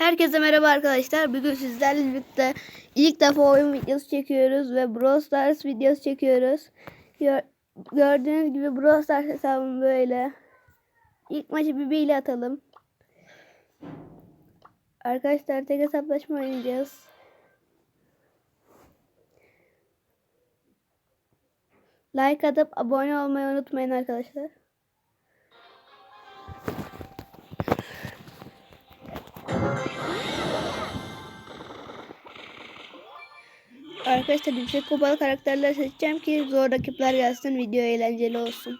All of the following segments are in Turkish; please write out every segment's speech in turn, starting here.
Herkese merhaba arkadaşlar. Bugün sizlerle birlikte ilk defa oyun videosu çekiyoruz ve Brawl Stars videosu çekiyoruz. Gör- gördüğünüz gibi Brawl Stars hesabım böyle. İlk maçı Bibi ile atalım. Arkadaşlar tek hesaplaşma oynayacağız. Like atıp abone olmayı unutmayın arkadaşlar. Arkadaşlar yüksek kupalı karakterler seçeceğim ki zor rakipler gelsin video eğlenceli olsun.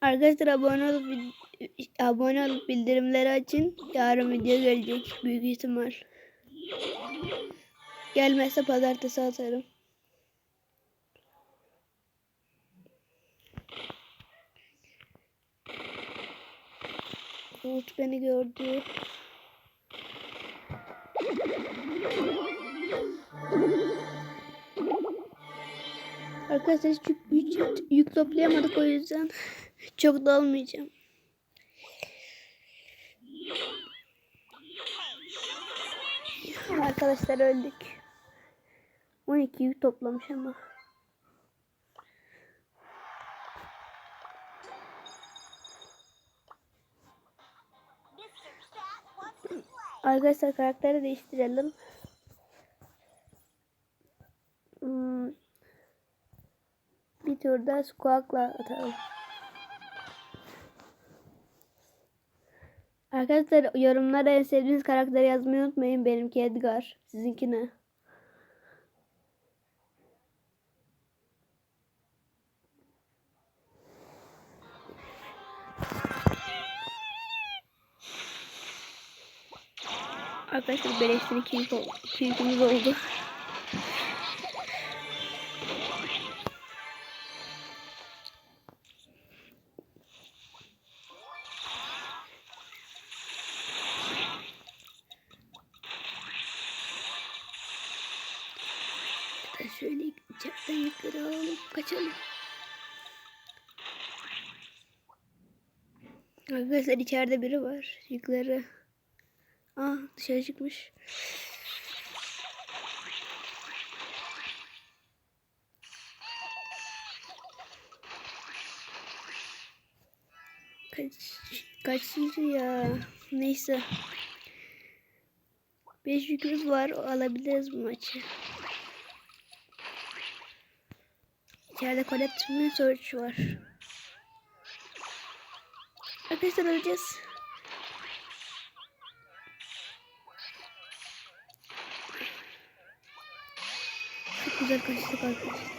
Arkadaşlar abone olup abone olup bildirimleri açın. Yarın video gelecek büyük ihtimal. Gelmezse pazartesi atarım. Umut beni gördü. Arkadaşlar hiç yük, yük, yük toplayamadık o yüzden çok da almayacağım. Arkadaşlar öldük. 12 yük toplamış ama. Arkadaşlar karakteri değiştirelim. Hmm. Bir tur da squawk'la atalım. Arkadaşlar yorumlara en sevdiğiniz karakteri yazmayı unutmayın. Benimki Edgar. Sizinki ne? Arkadaşlar beleşten iki yükümüz oldu. Şöyle içeriden yukarı alalım. Kaçalım. Arkadaşlar içeride biri var. Yukarı. Aa dışarı çıkmış. Kaç kaçıncı ya? Neyse. Beş yükümüz var. Alabiliriz bu maçı. İçeride Colette Search var. Arkadaşlar öleceğiz. Güzel kaçtık arkadaşlar.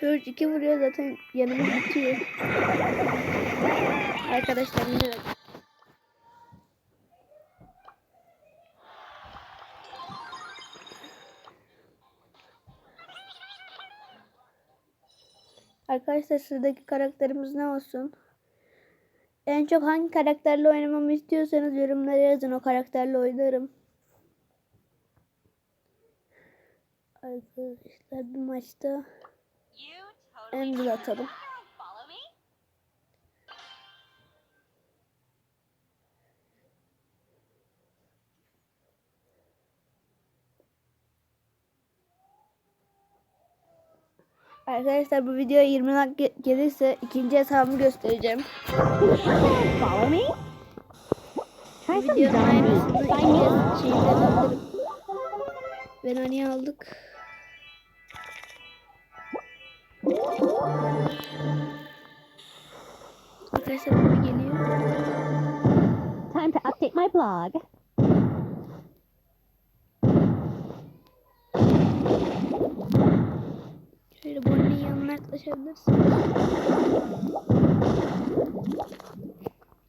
Surge 2 vuruyor zaten yanımız bitiyor. Arkadaşlar de- Arkadaşlar sıradaki karakterimiz ne olsun? En çok hangi karakterle oynamamı istiyorsanız yorumlara yazın. O karakterle oynarım. Arkadaşlar bir maçta Embil atalım. Arkadaşlar bu video 20 like ge- gelirse ikinci hesabımı göstereceğim. Follow me? Try some. Ben hani aldık. Arkadaşlar bu geliyor. Time to update my blog. Şöyle Yaklaşabiliriz.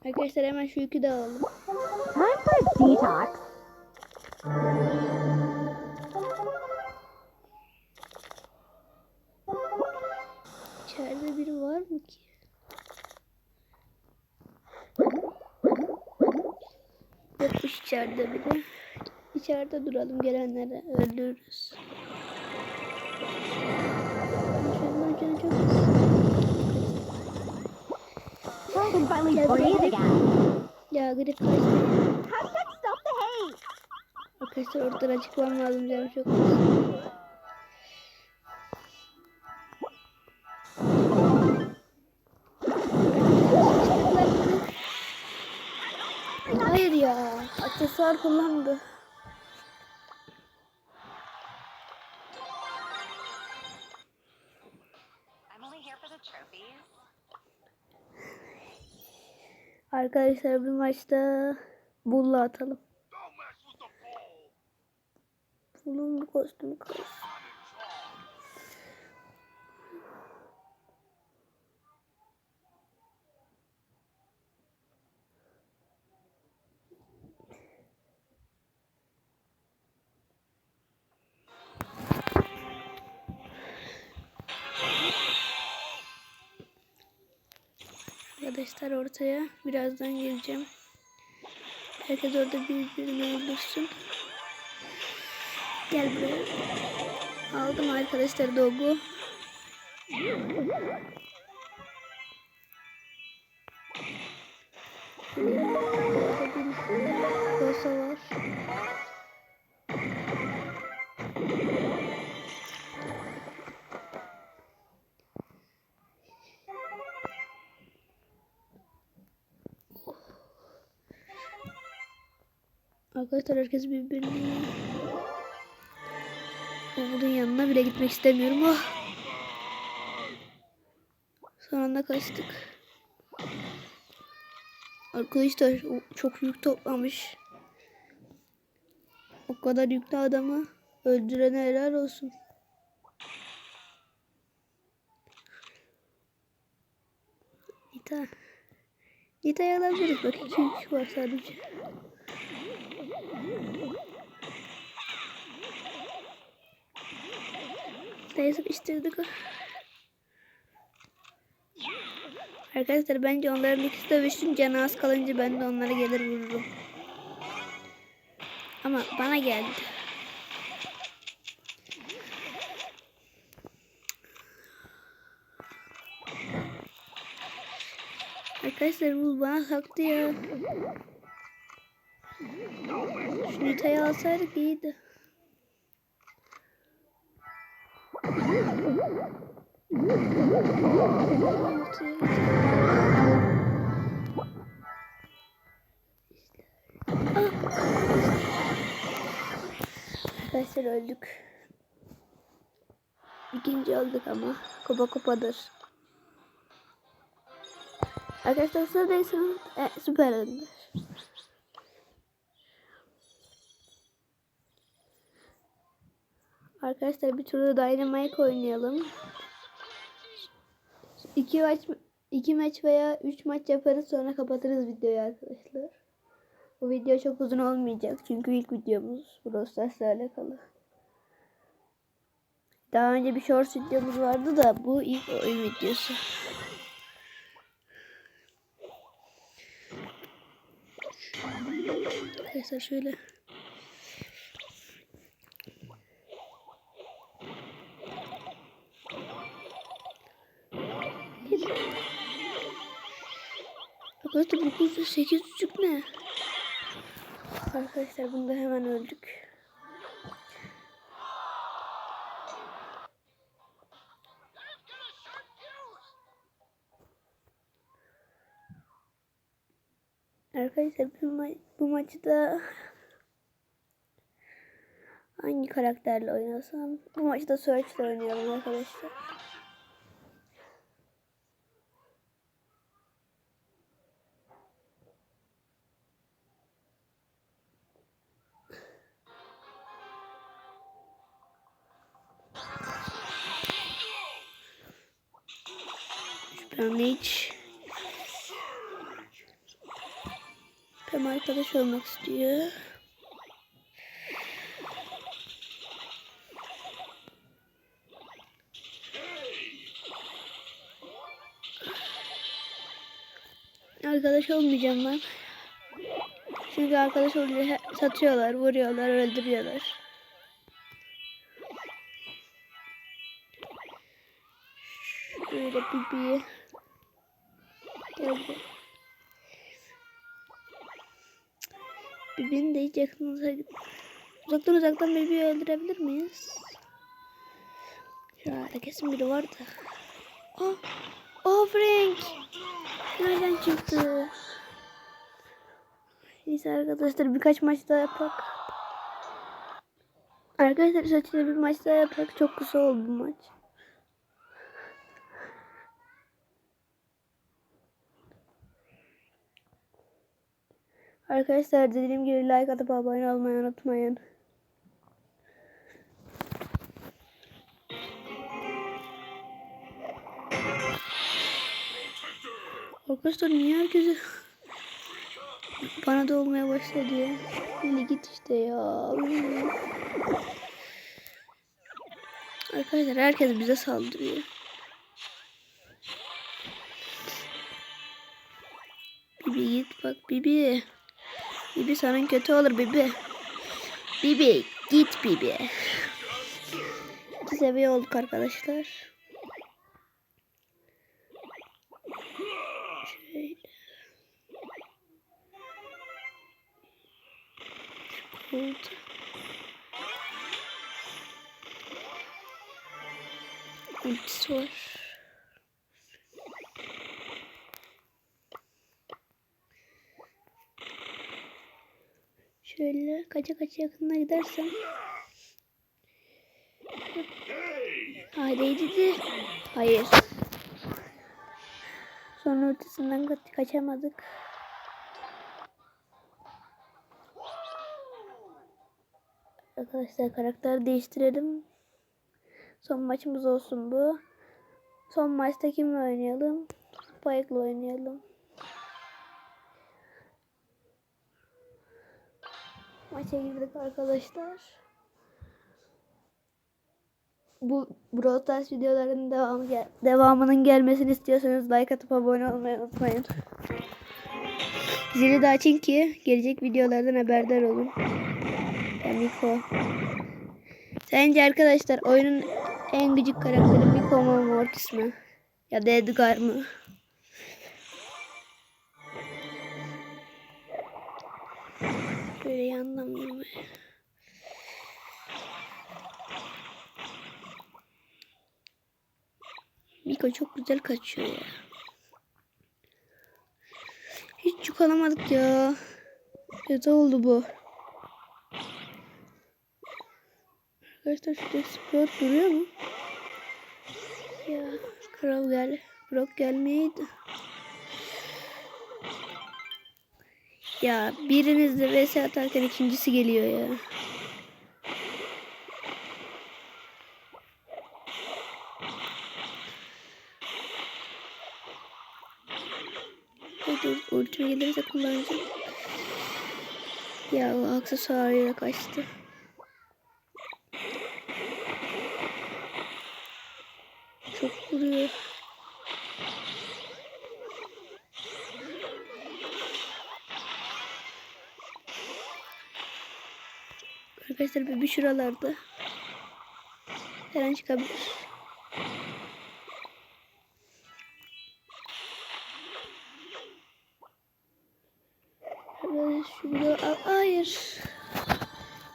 Arkadaşlar hemen şu yükü de alalım. Time for detox. İçeride biri var mı ki? Yok dışarı varmış içeride bir de. İçeride duralım gelenleri öldürürüz. So I can finally breathe again. Ya grip kaçtı. Hashtag stop the hate. Arkadaşlar oradan açıklamam lazım canım çok. Hayır ya. Aksesuar kullandı. Arkadaşlar bir maçta bulla atalım. Bull'un bir kostümü kalsın. Arkadaşlar ortaya birazdan geleceğim. Herkes orada birbirini öldürsün. Gel buraya. Aldım arkadaşlar dogu. Rosa var. Arkadaşlar herkes birbirini Umut'un yanına bile gitmek istemiyorum. Oh. Son anda kaçtık. Arkadaşlar çok yük toplamış. O kadar yüklü adamı öldürene helal olsun. Nita. Nita'yı alabiliriz. Bak iki yük var sadece. Nita'yı sıkıştırdık. Arkadaşlar bence onların ikisi dövüşsün. Canı az kalınca ben de onlara gelir vururum. Ama bana geldi. Arkadaşlar bu bana taktı ya. Şu Nita'yı alsaydık iyiydi. Arkadaşlar öldük. İkinci olduk ama. Kupa kupadır. Arkadaşlar sıradaysanız e, süper öndür. Arkadaşlar bir turda Dynamite oynayalım. İki maç, iki maç veya üç maç yaparız sonra kapatırız videoyu arkadaşlar. Bu video çok uzun olmayacak çünkü ilk videomuz Brawl Stars'la alakalı. Daha önce bir short videomuz vardı da bu ilk oyun videosu. Arkadaşlar şöyle. Arkadaşlar 908 çocuk ne? Arkadaşlar bunda hemen öldük. Arkadaşlar bu, ma- bu maçı da hangi karakterle oynasam? Bu maçı da Search ile oynayalım arkadaşlar. Olmak istiyor. Arkadaş olmayacağım ben. Çünkü arkadaş olunca satıyorlar, vuruyorlar, öldürüyorlar. Şöyle Bibi'yi. Gel buraya. Bibi'nin de hiç yakınımıza git. Uzaktan uzaktan Bibi'yi öldürebilir miyiz? Şurada kesin biri vardı. Aa, aa Frank. Nereden çıktı? Neyse arkadaşlar birkaç maç daha yapak. Arkadaşlar saçıyla bir maç daha yapak. Çok kısa oldu bu maç. Arkadaşlar dediğim gibi like atıp abone olmayı unutmayın. Arkadaşlar niye herkese bana da olmaya başladı ya. Hadi git işte ya. Arkadaşlar herkes bize saldırıyor. Bibi git bak Bibi. Bibi sana kötü olur Bibi. Bibi git Bibi. İki seviye olduk arkadaşlar. Şöyle. Oldu. Var. Şöyle kaça kaça yakınına gidersem. Haydi de. Hayır. Sonra ötesinden kaç kaçamadık. Arkadaşlar karakter değiştirelim. Son maçımız olsun bu. Son maçta kimle oynayalım? Spike'la oynayalım. Maça girdik arkadaşlar. Bu Brawl Stars videolarının devamı gel devamının gelmesini istiyorsanız like atıp abone olmayı unutmayın. Zili de açın ki gelecek videolardan haberdar olun. Ben Miko. Sence arkadaşlar oyunun en gıcık karakteri Miko mu Mortis mi? Ya da Edgar mı? Böyle yandan vurmaya. Miko çok güzel kaçıyor ya. Hiç yük ya. Kötü oldu bu. Arkadaşlar şurada Sprout duruyor mu? Ya kral gel. Brock gelmeyeydi. Ya biriniz de vs atarken ikincisi geliyor ya. Hadi ultime gelirse kullanacağım. Ya o aksesuarıyla kaçtı. Çok vuruyor. Arkadaşlar bir, bir şuralarda. Her an çıkabilir. Şurada hayır.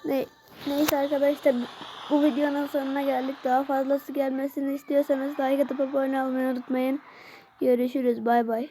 Ne, neyse arkadaşlar bu videonun sonuna geldik. Daha fazlası gelmesini istiyorsanız like atıp abone olmayı unutmayın. Görüşürüz. Bay bay.